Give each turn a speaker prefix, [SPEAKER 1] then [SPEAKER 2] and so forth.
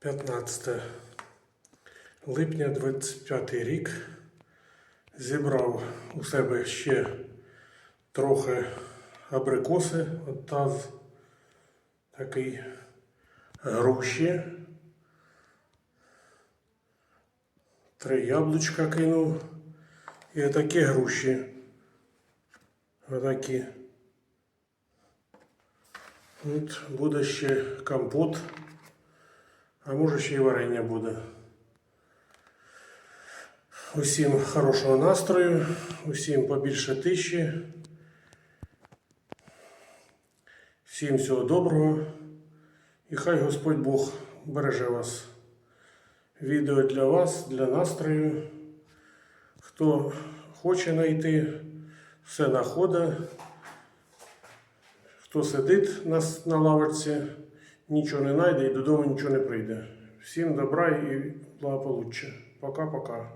[SPEAKER 1] 15 липня 25 рік. Зібрав у себе ще трохи абрикоси, таз такий груші. Три яблучка кинув. І отакі груші. Отакі. От буде ще компот. А може ще й варення буде. Усім хорошого настрою, усім побільше тиші. Всім всього доброго. І хай Господь Бог береже вас. Відео для вас, для настрою. Хто хоче знайти, все знаходить. Хто сидить на, лавочці, нічого не знайде і додому нічого не прийде. Всім добра і благополуччя. Пока-пока.